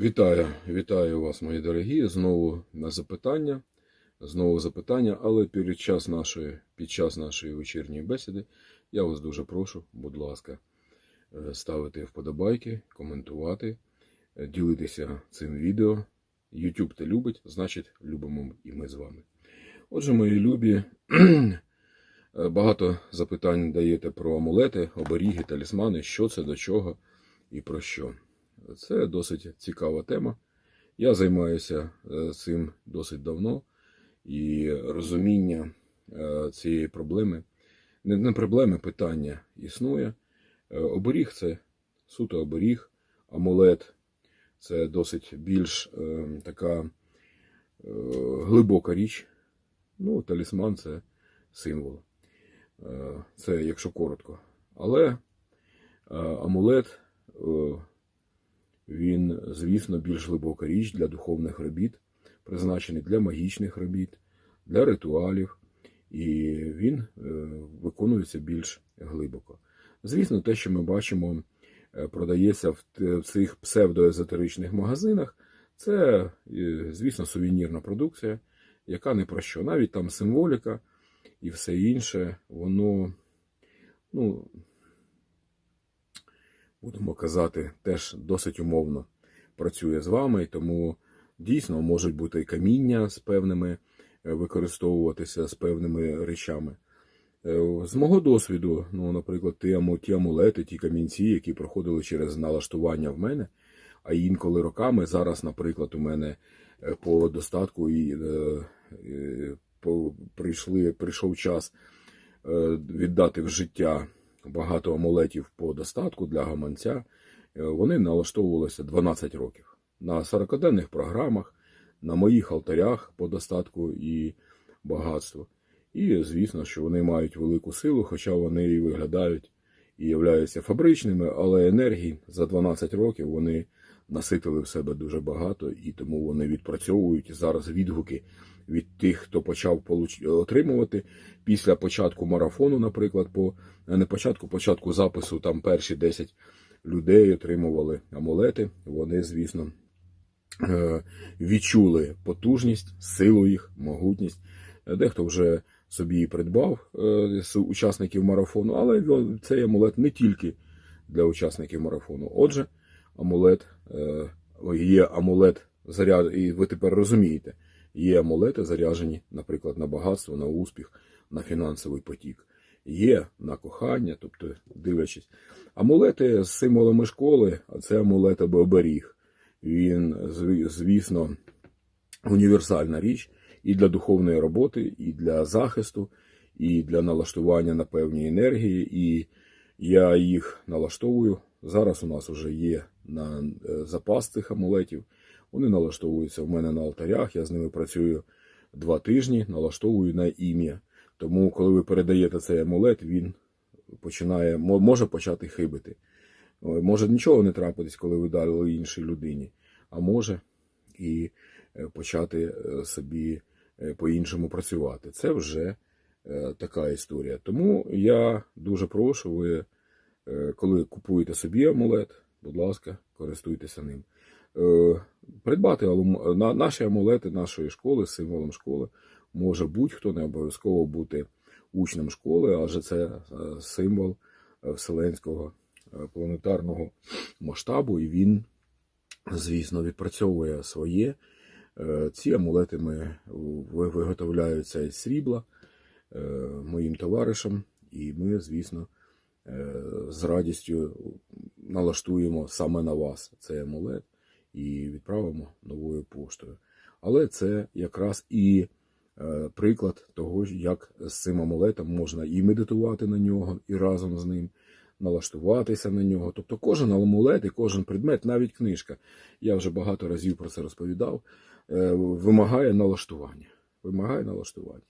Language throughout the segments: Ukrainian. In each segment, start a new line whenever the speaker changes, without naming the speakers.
Вітаю, вітаю вас, мої дорогі. Знову на запитання. Знову запитання, але під час нашої, під час нашої вечірньої бесіди я вас дуже прошу, будь ласка, е, ставити вподобайки, коментувати, е, ділитися цим відео. YouTube те любить, значить, любимо і ми з вами. Отже, мої любі, е, багато запитань даєте про амулети, оберіги, талісмани, що це, до чого і про що. Це досить цікава тема. Я займаюся е, цим досить давно, і розуміння е, цієї проблеми, не проблеми, питання існує. Е, Оберіг це суто оберіг, амулет це досить більш така глибока річ. Ну, талісман це символ. Це якщо коротко. Але амулет. Він, звісно, більш глибока річ для духовних робіт, призначений для магічних робіт, для ритуалів, і він е, виконується більш глибоко. Звісно, те, що ми бачимо, е, продається в цих псевдоезотеричних магазинах, це, е, звісно, сувенірна продукція, яка не про що. Навіть там символіка і все інше, воно, ну, будемо казати, теж досить умовно працює з вами, і тому дійсно можуть бути і каміння з певними е, використовуватися з певними речами. Е, З мого досвіду, ну, наприклад, ті, амулети, ті камінці, які проходили через налаштування в мене, а інколи роками зараз, наприклад, у мене е, по достатку і прийшли, прийшов час віддати в життя багато амулетів по достатку для гаманця. Е, Вони налаштовувалися 12 років на 40-денних програмах, на моїх алтарях по достатку і багатству. І звісно, що вони мають велику силу, хоча вони і виглядають і являються фабричними, але енергії за 12 років вони наситили в себе дуже багато, і тому вони відпрацьовують зараз відгуки від тих, хто почав отримувати після початку марафону, наприклад, по не початку, початку запису, там перші 10 людей отримували амулети. Вони, звісно, е, відчули потужність, силу їх, могутність. Е, Дехто вже собі і придбав е, з учасників марафону, але цей амулет не тільки для учасників марафону. Отже, амулет е, є амулет заряд, і ви тепер розумієте, є амулети заряджені, наприклад, на багатство, на успіх, на фінансовий потік. Є на кохання, тобто дивлячись. Амулети з символами школи, а це амулет або оберіг. Він, звісно, універсальна річ і для духовної роботи, і для захисту, і для налаштування на певні енергії. І я їх налаштовую. Зараз у нас вже є на е, запас цих амулетів. Вони налаштовуються в мене на алтарях. Я з ними працюю два тижні, налаштовую на ім'я. Тому, коли ви передаєте цей амулет, він починає, може почати хибити. Може нічого не трапитись, коли ви дали іншій людині, а може і е, почати е, собі е, по-іншому працювати. Це вже е, така історія. Тому я дуже прошу, ви, е, коли купуєте собі амулет, будь ласка, користуйтеся ним. Е, Придбати наші амулети нашої школи, символом школи, може будь-хто, не обов'язково бути учнем школи, адже це е, символ е, вселенського планетарного масштабу, і він, звісно, відпрацьовує своє. Ці амулети ми виготовляються із срібла моїм товаришем, і ми, звісно, з радістю налаштуємо саме на вас цей амулет і відправимо новою поштою. Але це якраз і е, приклад того, як з цим амулетом можна і медитувати на нього, і разом з ним налаштуватися на нього. Тобто кожен амулет і кожен предмет, навіть книжка, я вже багато разів про це розповідав, е, вимагає налаштування. Вимагає налаштування.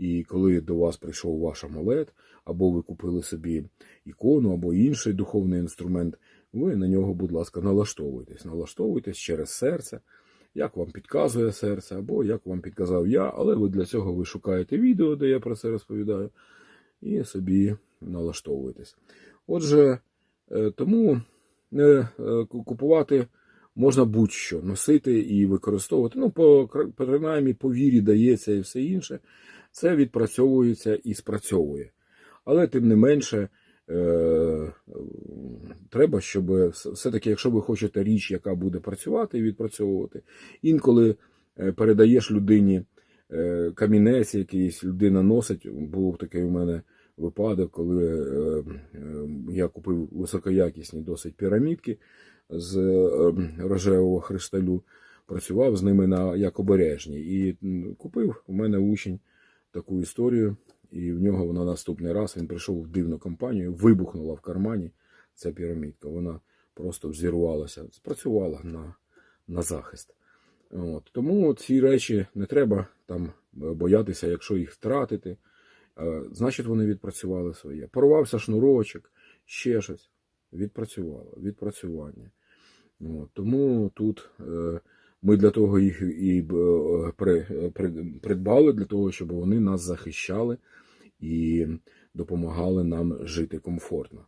І коли до вас прийшов ваш амулет, або ви купили собі ікону, або інший духовний інструмент, ви на нього, будь ласка, налаштовуйтесь. Налаштовуйтесь через серце, як вам підказує серце, або як вам підказав я, але ви для цього ви шукаєте відео, де я про це розповідаю, і собі налаштовуєтесь. Отже, е, тому не е, купувати можна будь-що носити і використовувати. Ну, по принаймні, по вірі дається і все інше. Це відпрацьовується і спрацьовує. Але тим не менше, е, треба, щоб все-таки, якщо ви хочете річ, яка буде працювати і відпрацьовувати, інколи е, передаєш людині е, камінець, якийсь людина носить. Був такий у мене випадок, коли я купив високоякісні досить пірамідки з рожевого христалю, працював з ними на як обережні. І купив у мене учень таку історію, і в нього на наступний раз він прийшов в дивну компанію, вибухнула в кармані ця пірамідка. Вона просто взірвалася, спрацювала на, на захист. От. Тому ці речі не треба там боятися, якщо їх втратити. Е, Значить, вони відпрацювали своє. Порвався шнурочок, ще щось. Відпрацювало, відпрацювання. От. Тому тут е, ми для того їх і е, при, при, придбали, для того, щоб вони нас захищали і допомагали нам жити комфортно.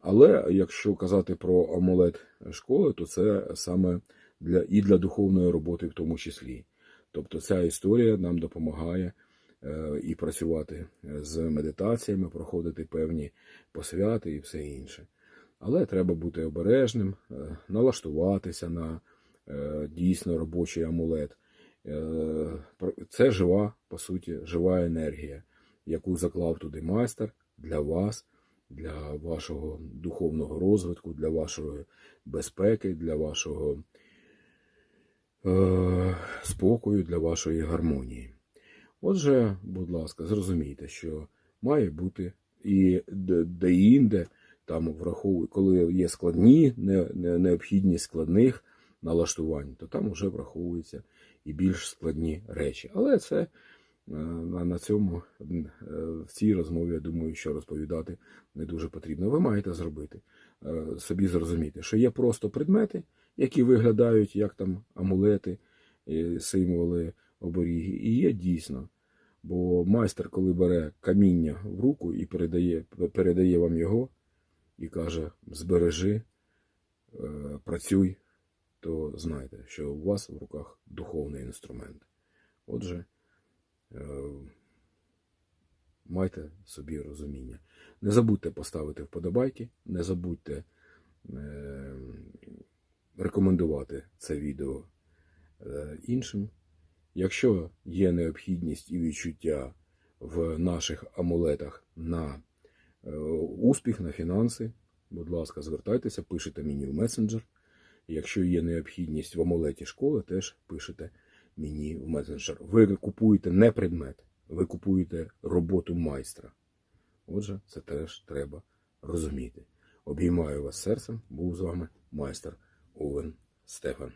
Але якщо казати про амулет школи, то це саме для, і для духовної роботи в тому числі. Тобто ця історія нам допомагає е, і працювати з медитаціями, проходити певні посвяти і все інше. Але треба бути обережним, е, налаштуватися на е, дійсно робочий амулет. Е, Це жива, по суті, жива енергія, яку заклав туди майстер для вас, для вашого духовного розвитку, для вашої безпеки, для вашого е, спокою, для вашої гармонії. Отже, будь ласка, зрозумійте, що має бути і де- де-інде, там враховує, коли є складні, не, не, необхідність складних налаштувань, то там вже враховуються і більш складні речі. Але це е, на, цьому е, в цій розмові, я думаю, що розповідати не дуже потрібно. Ви маєте зробити е, собі зрозуміти, що є просто предмети, які виглядають як там амулети, символи оберіги, і є дійсно. Бо майстер, коли бере каміння в руку і передає, передає вам його, і каже: збережи, працюй, то знайте, що у вас в руках духовний інструмент. Отже, е, майте собі розуміння. Не забудьте поставити вподобайки, не забудьте е, рекомендувати це відео е, іншим. Якщо є необхідність і відчуття в наших амулетах на успіх, на фінанси, будь ласка, звертайтеся, пишете мені в месенджер. Якщо є необхідність в амулеті школи, теж пишете мені в месенджер. Ви купуєте не предмет, ви купуєте роботу майстра. Отже, це теж треба розуміти. Обіймаю вас серцем, був з вами майстер Овен Стефан.